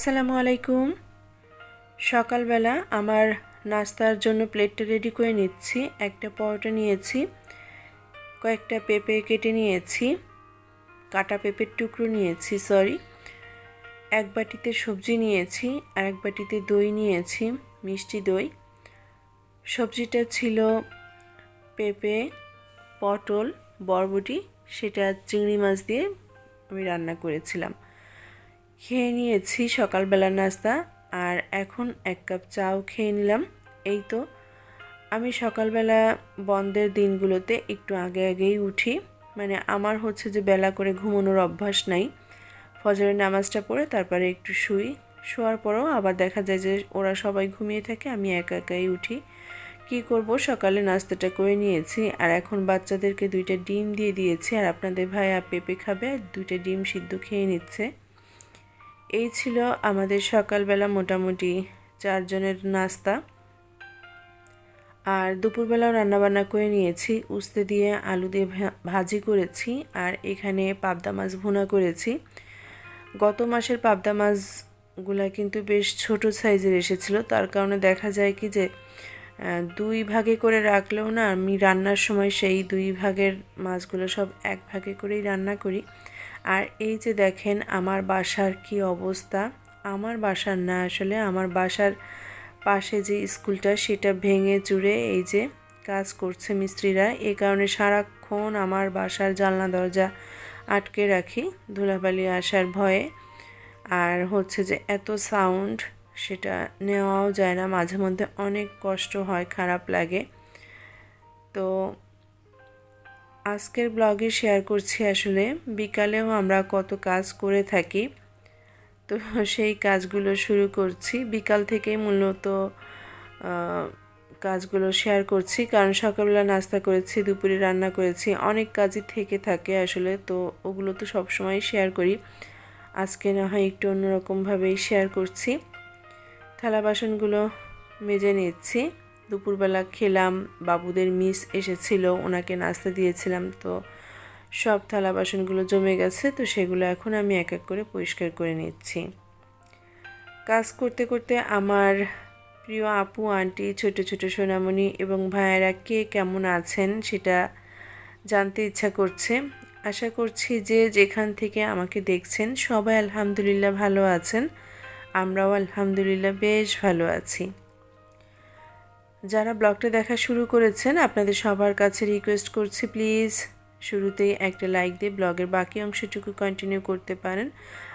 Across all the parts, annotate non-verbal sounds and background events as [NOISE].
আসসালামু আলাইকুম। সকালবেলা আমার নাস্তার জন্য প্লেটটা রেডি করে নিচ্ছি। একটা পরোটা নিয়েছি, কয়েকটা পেঁপে কেটে নিয়েছি, কাটা পেঁপের টুকরো নিয়েছি সরি এক বাটিতে সবজি নিয়েছি, আর এক বাটিতে দই নিয়েছি, মিষ্টি দই। সবজিটা ছিল পেঁপে, পটল, বরবটি, সেটা চিংড়ি মাছ দিয়ে আমি রান্না করেছিলাম। খেয়ে নিয়েছি সকালবেলার নাস্তা, আর এখন এক কাপ চাও খেয়ে নিলাম। এই তো, আমি সকালবেলা বন্ধের দিনগুলোতে একটু আগে আগেই উঠি। মানে আমার হচ্ছে যে বেলা করে ঘুমানোর অভ্যাস নাই। ফজরের নামাজটা পড়ে তারপরে একটু শুই। শোয়ার পরেও আবার দেখা যায় যে ওরা সবাই ঘুমিয়ে থাকে, আমি একা একাই উঠি। কি করব? সকালে নাস্তাটা করে নিয়েছি। আর এখন বাচ্চাদেরকে দুইটা ডিম দিয়ে দিয়েছি। আর আপনাদের ভাইয়া পেঁপে খাবে, দুইটা ডিম সিদ্ধ খেয়ে নিচ্ছে। এই ছিল আমাদের সকালবেলা মোটামুটি চারজনের নাস্তা। আর দুপুরবেলাও রান্নাবান্না করে নিয়েছি, উস্তে দিয়ে আলু দিয়ে ভাজি করেছি আর এখানে পাবদা মাছ ভুনা করেছি। গত মাসের পাবদা মাছগুলা কিন্তু বেশ ছোট সাইজের এসেছিল, তার কারণে দেখা যায় কি যে দুই ভাগে করে রাখলেও না আমি রান্নার সময় সেই দুই ভাগের মাছগুলো সব এক ভাগে করেই রান্না করি। আর এই যে দেখেন, আমার বাসার কি অবস্থা? আমার বাসার না, আসলে আমার বাসার পাশে যে স্কুলটা, সেটা ভেঙে চুরে এই যে কাজ করছে মিস্ত্রিরা। এই কারণে সারাক্ষণ আমার বাসার জানলা দরজা আটকে রাখি ধুলাবালি আসার ভয়ে। আর হচ্ছে যে এত সাউন্ড, সেটা নেওয়াও যায় না। মাঝে মধ্যে অনেক কষ্ট হয়, খারাপ লাগে। তো আজকের ব্লগে শেয়ার করছি আসলে। বিকালেও আমরা কত কাজ করে থাকি। তো সেই কাজগুলো শুরু করছি। বিকাল থেকেই মূলত কাজগুলো শেয়ার করছি। কারণ সকালবেলা নাস্তা করেছি, দুপুরে রান্না করেছি। অনেক কাজই থেকে থাকে আসলে। তো ওগুলো তো সবসময় শেয়ার করি। আজকে না হয় একটু অন্যরকমভাবেই শেয়ার করছি। থালা বাসনগুলো মেজে নিচ্ছি। দুপুরবেলা খেলাম, বাবুদের মিস এসেছিল, ওনাকে নাস্তা দিয়েছিলাম, তো সব থালা বাসনগুলো জমে গেছে, তো সেগুলো এখন আমি এক এক করে পরিষ্কার করে নিচ্ছি। কাজ করতে করতে আমার প্রিয় আপু, আন্টি, ছোট ছোট সোনামণি এবং ভাইয়েরা কে কেমন আছেন সেটা জানতে ইচ্ছা করছে। আশা করছি যে যেখান থেকে আমাকে দেখছেন সবাই আলহামদুলিল্লাহ ভালো আছেন, আমরাও আলহামদুলিল্লাহ বেশ ভালো আছি। যারা ব্লগটা দেখা শুরু করেছেন, আপনাদের সবার কাছে রিকোয়েস্ট করছি প্লিজ শুরুতেই একটা লাইক দিয়ে ব্লগের বাকি অংশটুকু কন্টিনিউ করতে পারেন।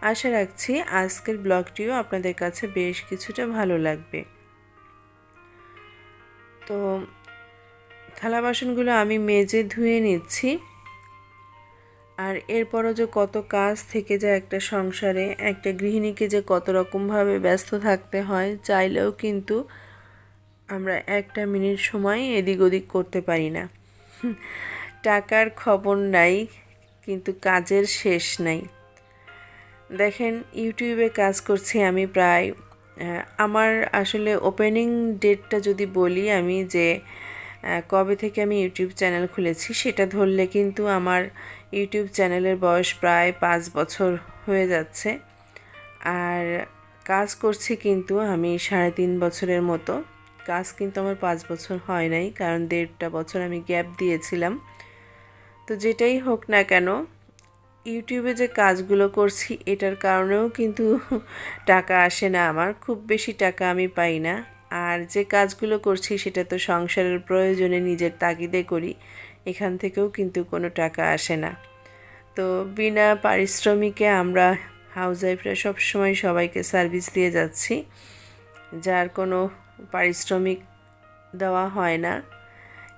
আশা রাখছি আজকের ব্লগটিও আপনাদের কাছে বেশ কিছুটা ভালো লাগবে। তো থালা বাসনগুলো আমি মেজে ধুয়ে নিচ্ছি। আর এরপরও যে কত কাজ থেকে যায় একটা সংসারে, একটা গৃহিণীকে যে কত রকমভাবে ব্যস্ত থাকতে হয়, চাইলেও কিন্তু আমরা একটা মিনিট সময় এদিক ওদিক করতে পারি না। টাকার খবর নাই, কিন্তু কাজের শেষ নাই। দেখেন, ইউটিউবে কাজ করছি আমি প্রায় আমার আসলে ওপেনিং ডেটটা যদি বলি আমি যে কবে থেকে আমি ইউটিউব চ্যানেল খুলেছি সেটা ধরলে কিন্তু আমার ইউটিউব চ্যানেলের বয়স প্রায় পাঁচ বছর হয়ে যাচ্ছে। আর কাজ করছি কিন্তু আমি সাড়ে তিন বছরের মতো। কাজ কিন্তু আমার পাঁচ বছর হয় নাই, কারণ দেড়টা বছর আমি গ্যাপ দিয়েছিলাম। তো যেটাই হোক না কেন, ইউটিউবে যে কাজগুলো করছি, এটার কারণেও কিন্তু [LAUGHS] টাকা আসে না আমার, খুব বেশি টাকা আমি পাই না। আর যে কাজগুলো করছি, সেটা তো সংসারের প্রয়োজনে নিজের তাগিদে করি, এখান থেকেও কিন্তু কোনো টাকা আসে না। তো বিনা পারিশ্রমিকে আমরা হাউস ওয়াইফরা সবসময় সবাইকে সার্ভিস দিয়ে যাচ্ছি, যার কোনো পারিশ্রমিক দেওয়া হয় না।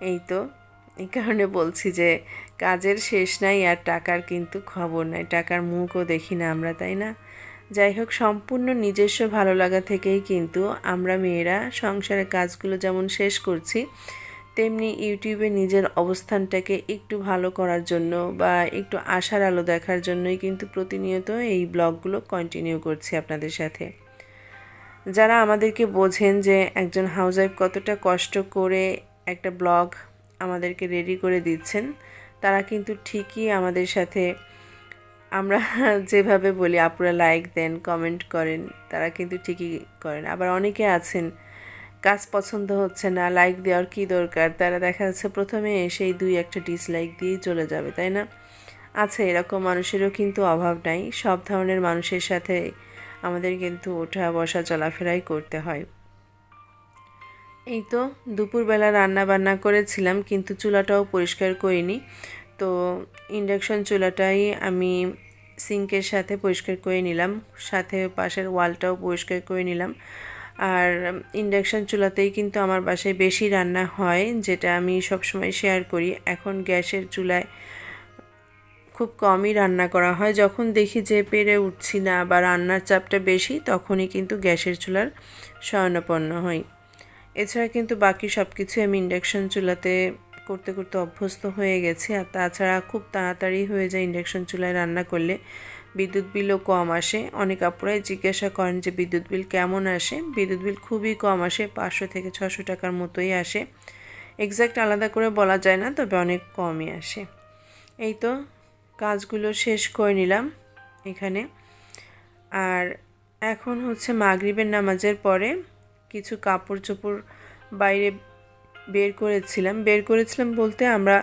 এই তো, এই কারণে বলছি যে কাজের শেষ নাই আর টাকার কিন্তু খবর নাই। টাকার মুখও দেখি না আমরা, তাই না? যাই হোক, সম্পূর্ণ নিজস্ব ভালো লাগা থেকেই কিন্তু আমরা মেয়েরা সংসারের কাজগুলো যেমন শেষ করছি, তেমনি ইউটিউবে নিজের অবস্থানটাকে একটু ভালো করার জন্য বা একটু আশার আলো দেখার জন্যই কিন্তু প্রতিনিয়ত এই ব্লগগুলো কন্টিনিউ করছি আপনাদের সাথে। যারা আমাদেরকে বোঝেন যে একজন হাউসওয়াইফ কতটা কষ্ট করে একটা ব্লগ আমাদেরকে রেডি করে দিচ্ছেন, তারা কিন্তু ঠিকই আমাদের সাথে, আমরা [LAUGHS] যেভাবে বলি আপুরা লাইক দেন কমেন্ট করেন, তারা কিন্তু ঠিকই করেন। আবার অনেকে আছেন, কাজ পছন্দ হচ্ছে না লাইক দেওয়ার কী দরকার? তারা দেখা যাচ্ছে প্রথমে এসেই দুই একটা ডিসলাইক দিয়েই চলে যাবে, তাই না? আছে এরকম মানুষেরও কিন্তু অভাব নাই। সব ধরনের মানুষের সাথে আমাদের কিন্তু ওঠা বসা চলাফেরাই করতে হয়। এই তো দুপুরবেলা রান্না বান্না করেছিলাম, কিন্তু চুলাটাও পরিষ্কার করিনি। তো ইন্ডাকশন চুলাটাই আমি সিঙ্কের সাথে পরিষ্কার করে নিলাম, সাথে পাশের ওয়ালটাও পরিষ্কার করে নিলাম। আর ইন্ডাকশান চুলাতেই কিন্তু আমার বাসায় বেশি রান্না হয়, যেটা আমি সবসময় শেয়ার করি। এখন গ্যাসের চুলায় খুব কমই রান্না করা হয়। যখন দেখি যে পেরে উঠছি না বা রান্নার চাপটা বেশি, তখনই কিন্তু গ্যাসের চুলার শয়নাপন্ন হই এছাড়া কিন্তু বাকি সব কিছু আমি ইন্ডাকশন চুলাতে করতে করতে অভ্যস্ত হয়ে গেছি। আর তাছাড়া খুব তাড়াতাড়ি হয়ে যায় ইন্ডাকশন চুলায় রান্না করলে। বিদ্যুৎ বিলও কম আসে। অনেক আপুরাই জিজ্ঞাসা করেন যে বিদ্যুৎ বিল কেমন আসে? বিদ্যুৎ বিল খুবই কম আসে, পাঁচশো থেকে ছশো টাকার মতোই আসে। এক্স্যাক্ট আলাদা করে বলা যায় না, তবে অনেক কমই আসে। এই তো কাজগুলো শেষ করে নিলাম এখানে। আর এখন হচ্ছে মাগরিবের নামাজের পরে কিছু কাপড় চোপড় বাইরে বের করেছিলাম। বের করেছিলাম বলতে আমরা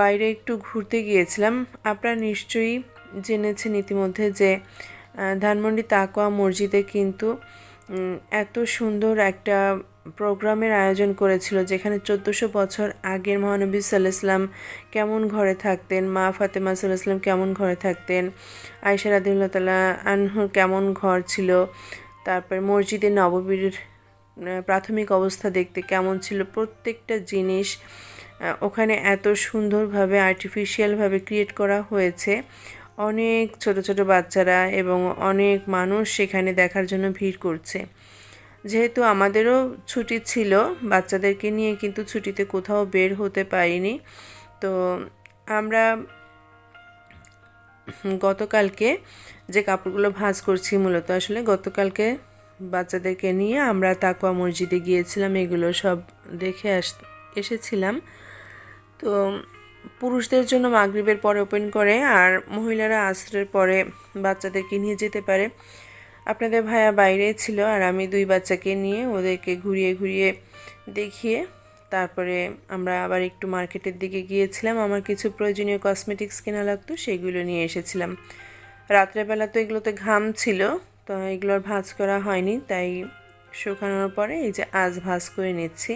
বাইরে একটু ঘুরতে গিয়েছিলাম। আপনারা নিশ্চয়ই জেনেছেন ইতিমধ্যে যে ধানমন্ডি তাকোয়া মসজিদে কিন্তু এত সুন্দর একটা প্রোগ্রামের আয়োজন করেছিল যেখানে চোদ্দোশো বছর আগের মহানবী সাল্লাহাম কেমন ঘরে থাকতেন, মা ফাতেমা সাল্লাহাম কেমন ঘরে থাকতেন আয়সা রাদিউল্লাহ তালা আনহুর কেমন ঘর ছিল, তারপর মসজিদে নববীর প্রাথমিক অবস্থা দেখতে কেমন ছিল, প্রত্যেকটা জিনিস ওখানে এত সুন্দরভাবে আর্টিফিশিয়ালভাবে ক্রিয়েট করা হয়েছে। অনেক ছোট ছোট বাচ্চারা এবং অনেক মানুষ সেখানে দেখার জন্য ভিড় করছে। যেহেতু আমাদেরও ছুটি ছিল, বাচ্চাদেরকে নিয়ে কিন্তু ছুটিতে কোথাও বের হতে পারিনি। তো আমরা গতকালকে যে কাপড়গুলো ভাঁজ করছি মূলত, আসলে গতকালকে বাচ্চাদেরকে নিয়ে আমরা তাকুয়া মসজিদে গিয়েছিলাম, এগুলো সব দেখে আস, এসেছিলাম। তো পুরুষদের জন্য মাগরীবের পরে ওপেন করে আর মহিলারা আশ্রের পরে বাচ্চাদেরকে নিয়ে যেতে পারে। আপনাদের ভাইয়া বাইরে ছিল আর আমি দুই বাচ্চাকে নিয়ে ওদেরকে ঘুরিয়ে ঘুরিয়ে দেখিয়ে তারপরে আমরা আবার একটু মার্কেটের দিকে গিয়েছিলাম। আমার কিছু প্রয়োজনীয় কসমেটিক্স কেনা লাগতো, সেগুলো নিয়ে এসেছিলাম। রাত্রেবেলা তো এগুলোতে ঘাম ছিল, তো এগুলোর ভাজ করা হয়নি, তাই শুকানোর পরে এই যে আজ ভাজ করে নিচ্ছি।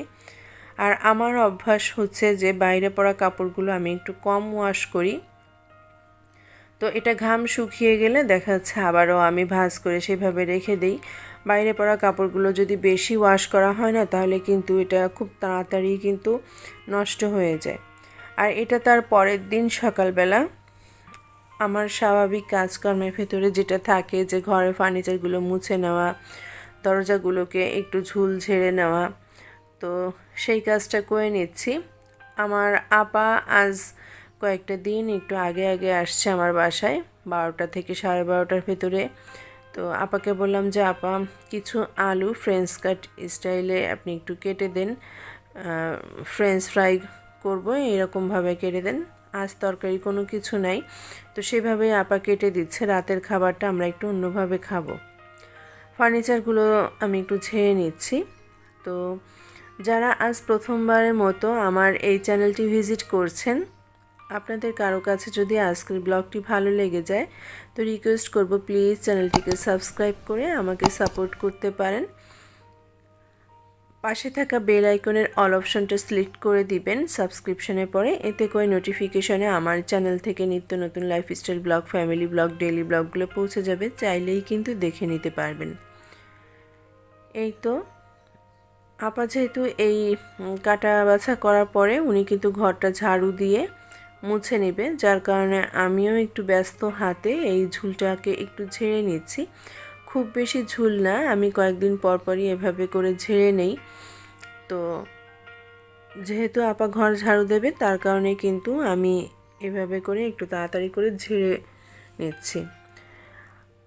আর আমার অভ্যাস হচ্ছে যে বাইরে পড়া কাপড়গুলো আমি একটু কম ওয়াশ করি। তো এটা ঘাম শুকিয়ে গেলে দেখা যাচ্ছে আবারও আমি ভাজ করে সেভাবে রেখে দিই। বাইরে পড়া কাপড়গুলো যদি বেশি ওয়াশ করা হয় না, তাহলে কিন্তু এটা খুব তাড়াতাড়ি কিন্তু নষ্ট হয়ে যায়। আর এটা তার পরের দিন সকালবেলা। আমার স্বাভাবিক কাজকর্মের ভেতরে যেটা থাকে যে ঘরের ফার্নিচারগুলো মুছে নেওয়া, দরজাগুলোকে একটু ঝুল ঝেড়ে নেওয়া, তো সেই কাজটা করে নিচ্ছি। আমার আপা আজ কয়েকটা দিন একটু আগে আগে আসছে আমার বাসায়, বারোটা থেকে সাড়ে বারোটার ভেতরে। তো আপাকে বললাম যে, আপা, কিছু আলু ফ্রেঞ্চ কাট স্টাইলে আপনি একটু কেটে দেন। ফ্রেঞ্চ ফ্রাই করব, এরকমভাবে কেটে দেন। আজ তরকারি কোনো কিছু নাই। তো সেভাবেই আপা কেটে দিচ্ছে। রাতের খাবারটা আমরা একটু অন্যভাবে খাব। ফার্নিচারগুলো আমি একটু ছেড়ে নিচ্ছি। তো যারা আজ প্রথমবারের মতো আমার এই চ্যানেলটি ভিজিট করছেন, আপনাদের কারও কাছে যদি আজকের ব্লগটি ভালো লেগে যায়, তো রিকোয়েস্ট করব প্লিজ চ্যানেলটিকে সাবস্ক্রাইব করে আমাকে সাপোর্ট করতে পারেন। পাশে থাকা বেল আইকনের অল অপশনটা সিলেক্ট করে দিবেন। সাবস্ক্রিপশনের পরে এতে করে নোটিফিকেশনে আমার চ্যানেল থেকে নিত্য নতুন lifestyle blog family blog daily ব্লগগুলো পৌঁছে যাবে। চাইলেই কিন্তু দেখে নিতে পারবেন। এই তো আপা যেহেতু এই কাটা বাছা করার পরে উনি কিন্তু ঘরটা ঝাড়ু দিয়ে মুছে নেবে, যার কারণে আমিও একটু ব্যস্ত হাতে এই ঝুলটাকে একটু ঝেড়ে নিচ্ছি। খুব বেশি ঝুল না, আমি কয়েকদিন পর পরই এভাবে করে ঝেড়ে নেই। তো যেহেতু আপা ঘর ঝাড়ু দেবে, তার কারণে কিন্তু আমি এভাবে করে একটু তাড়াতাড়ি করে ঝেড়ে নিচ্ছি।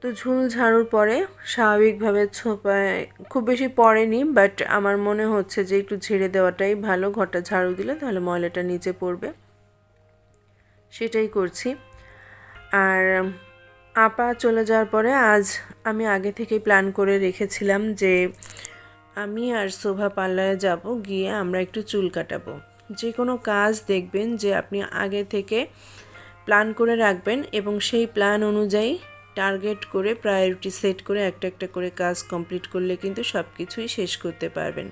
তো ঝুল ঝাড়ুর পরে স্বাভাবিকভাবে ছোপায়, খুব বেশি পড়েনি বাট আমার মনে হচ্ছে যে একটু ঝেড়ে দেওয়াটাই ভালো। ঘরটা ঝাড়ু দিলে তাহলে ময়লাটা নিচে পড়বে। সেটাই করছি। আর আপা চলে যাওয়ার পরে আজ আমি আগে থেকেই প্ল্যান করে রেখেছিলাম যে আমি আর শোভা পার্লারে যাব, গিয়ে আমরা একটু চুল কাটাবো। যে কোনো কাজ দেখবেন যে আপনি আগে থেকে প্ল্যান করে রাখবেন এবং সেই প্ল্যান অনুযায়ী টার্গেট করে প্রায়োরিটি সেট করে একটা একটা করে কাজ কমপ্লিট করলে কিন্তু সব কিছুই শেষ করতে পারবেন।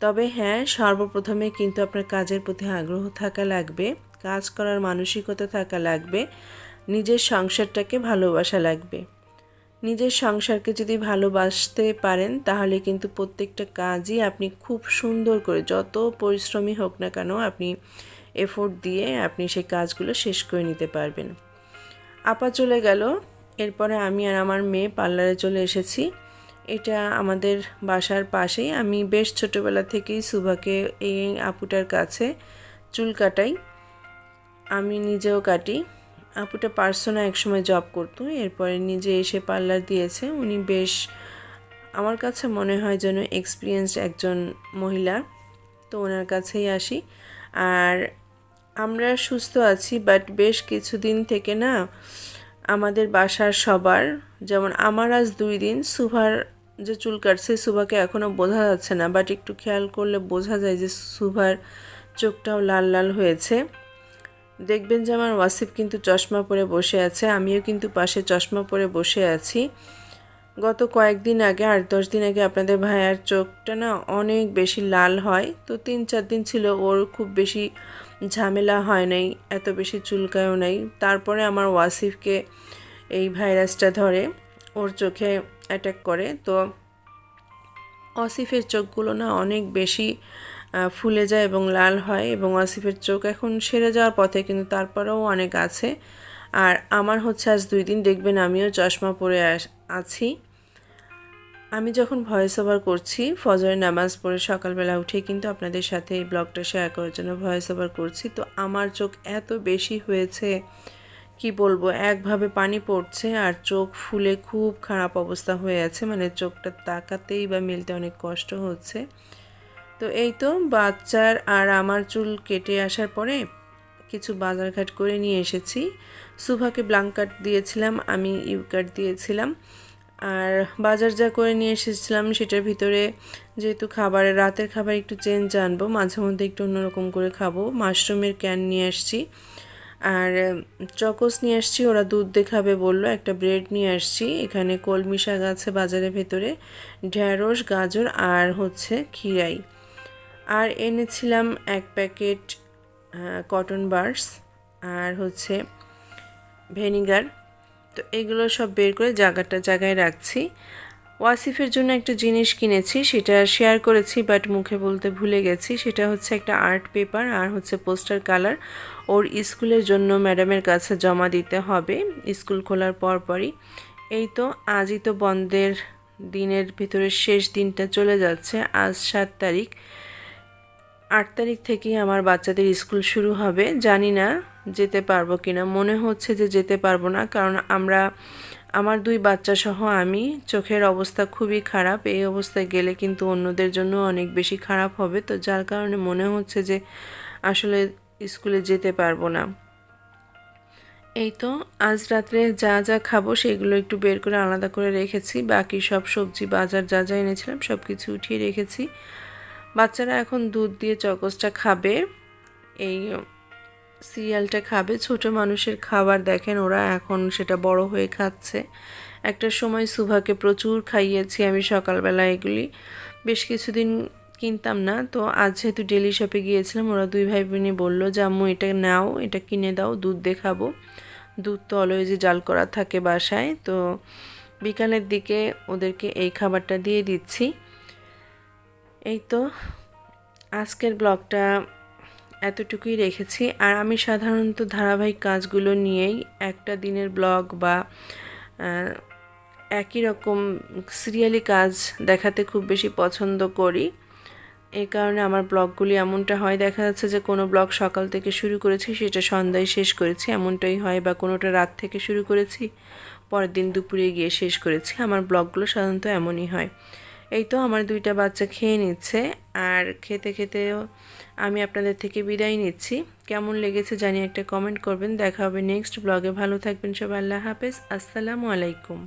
তবে হ্যাঁ সর্বপ্রথমে কিন্তু আপনার কাজের প্রতি আগ্রহ থাকা লাগবে, কাজ করার মানসিকতা থাকা লাগবে, নিজের সংসারটাকে ভালোবাসা লাগবে। নিজের সংসারকে যদি ভালোবাসতে পারেন, তাহলে কিন্তু প্রত্যেকটা কাজই আপনি খুব সুন্দর করে, যত পরিশ্রমী হোক না কেন, আপনি এফোর্ট দিয়ে আপনি সেই কাজগুলো শেষ করে নিতে পারবেন। আপা চলে গেল এরপরে আমি আর আমার মেয়ে পার্লারে চলে এসেছি। এটা আমাদের বাসার পাশেই। আমি বেশ ছোটোবেলা থেকেই সুভাকে এই আপুটার কাছে চুল কাটাই। আমি নিজেও কাটি। আপুটা পার্সোনা একসময় জব করতো। এরপরে নিজে এসে পার্লার দিয়েছে। উনি বেশ, আমার কাছে মনে হয় যেন এক্সপিরিয়েন্সড একজন মহিলা। তো ওনার কাছেই আসি। আর আমরা সুস্থ আছি বাট বেশ কিছুদিন থেকে না আমাদের বাসার সবার, যেমন আমার আজ দুই দিন, সুভার যে চুল কাটছে, সুভাকে এখনও বোঝা যাচ্ছে না বাট একটু খেয়াল করলে বোঝা যায় যে সুভার চোখটাও লাল লাল হয়েছে। দেখবেন যে আমার ওয়াসিফ কিন্তু চশমা পরে বসে আছে, আমিও কিন্তু পাশে চশমা পরে বসে আছি। গত কয়েকদিন আগে, আট দশ দিন আগে আপনাদের ভাইয়ার চোখটা না অনেক বেশি লাল হয়। তো তিন চার দিন ছিল ওর খুব বেশি ঝামেলা হয় নাই, এত বেশি চুলকায়ও নাই। তারপরে আমার ওয়াসিফকে এই ভাইরাসটা ধরে, ওর চোখে অ্যাটাক করে। তো অসিফের চোখগুলো না অনেক বেশি ফুলে যায় এবং লাল হয় এবং আসিফের চোখ এখন সেরে যাওয়ার পথে, কিন্তু তারপরেও অনেক আছে। আর আমার হচ্ছে আজ দুই দিন দেখবেন আমিও চশমা পরে আছি। আমি যখন ভয়েস ওভার করছি, ফজরের নামাজ পড়ে সকালবেলা উঠে কিন্তু আপনাদের সাথে এই ব্লগটা শেয়ার করার জন্য ভয়েস ওভার করছি। তো আমার চোখ এত বেশি হয়েছে, কি বলব, একভাবে পানি পড়ছে আর চোখ ফুলে খুব খারাপ অবস্থা হয়ে আছে। মানে চোখটা তাকাতেই বা মিলতে অনেক কষ্ট হচ্ছে। তো এই তো বাচ্চার আর আমার চুল কেটে আসার পরে কিছু বাজারঘাট করে নিয়ে এসেছি। সুভাকে ব্লাঙ্কাট দিয়েছিলাম, আমি ইউকাট দিয়েছিলাম। আর বাজার যা করে নিয়ে এসেছিলাম, সেটার ভিতরে যেহেতু খাবারের, রাতের খাবার একটু চেঞ্জ আনব, মাঝে মধ্যে একটু অন্যরকম করে খাব মাশরুমের ক্যান নিয়ে আসছি। আর চকোস নিয়ে আসছি, ওরা দুধ দেখাবে বলল, একটা ব্রেড নিয়ে আসছি। এখানে কলমি শাক আছে বাজারের ভেতরে, ঢ্যাঁড়স, গাজর আর হচ্ছে খিরাই আর এনেছিলাম এক প্যাকেট কটন বার্স আর হচ্ছে ভেনিগার তো এগুলো সব বের করে জায়গাটা, জায়গায় রাখছি। ওয়াসিফের জন্য একটা জিনিস কিনেছি, সেটা শেয়ার করেছি বাট মুখে বলতে ভুলে গেছি। সেটা হচ্ছে একটা আর্ট পেপার আর হচ্ছে পোস্টার কালার ওর স্কুলের জন্য ম্যাডামের কাছে জমা দিতে হবে, স্কুল খোলার পরপরই। এই তো, আজই তো বন্ধের দিনের ভিতরে শেষ দিনটা চলে যাচ্ছে, আজ সাত তারিখ। আট তারিখ থেকেই আমার বাচ্চাদের স্কুল শুরু হবে। জানি না যেতে পারব কি না মনে হচ্ছে যে যেতে পারব না, কারণ আমরা, আমার দুই বাচ্চা সহ আমি, চোখের অবস্থা খুবই খারাপ। এই অবস্থায় গেলে কিন্তু অন্যদের জন্য অনেক বেশি খারাপ হবে। তো যার কারণে মনে হচ্ছে যে আসলে স্কুলে যেতে পারব না। এই তো, আজ রাত্রে যা যা খাব সেগুলো একটু বের করে আলাদা করে রেখেছি। বাকি সব সবজি বাজার যা যা এনেছিলাম সব কিছু উঠিয়ে রেখেছি। বাচ্চারা এখন দুধ দিয়ে চকসটা খাবে, এই সিরিয়ালটা খাবে। ছোট মানুষের খাবার দেখেন, ওরা এখন সেটা বড় হয়ে খাচ্ছে। একটা সময় সুভাকে প্রচুর খাইয়েছি আমি সকালবেলা এগুলি। বেশ কিছুদিন কিনতাম না, তো আজ যেহেতু ডেলি শপে গিয়েছিলাম, ওরা দুই ভাই বোনে বলল, যে আম্মু, এটা নাও, এটা কিনে দাও, দুধ দেখাবো দুধ তো অলওয়েজই জাল করা থাকে বাসায়, তো বিকালের দিকে ওদেরকে এই খাবারটা দিয়ে দিচ্ছি। এই তো আজকের ব্লগটা এতটুকুই রেখেছি। আর আমি সাধারণত ধারাবাহিক কাজগুলো নিয়েই একটা দিনের ব্লগ বা একই রকম সিরিয়ালি কাজ দেখাতে খুব বেশি পছন্দ করি। এই কারণে আমার ব্লগগুলি এমনটা হয়, দেখা যাচ্ছে যে কোনো ব্লগ সকাল থেকে শুরু করেছি, সেটা সন্ধ্যায় শেষ করেছি, এমনটাই হয় বা কোনোটা রাত থেকে শুরু করেছি, পরের দিন দুপুরে গিয়ে শেষ করেছি। আমার ব্লগগুলো সাধারণত এমনই হয়। এই তো আমার দুইটা বাচ্চা খেয়ে নিচ্ছে আর খেতে খেতেও আমি আপনাদের থেকে বিদায় নিচ্ছি। কেমন লেগেছে জানি একটা কমেন্ট করবেন। দেখা হবে নেক্সট ব্লগে ভালো থাকবেন সব আল্লাহ হাফেজ। আসসালামু আলাইকুম।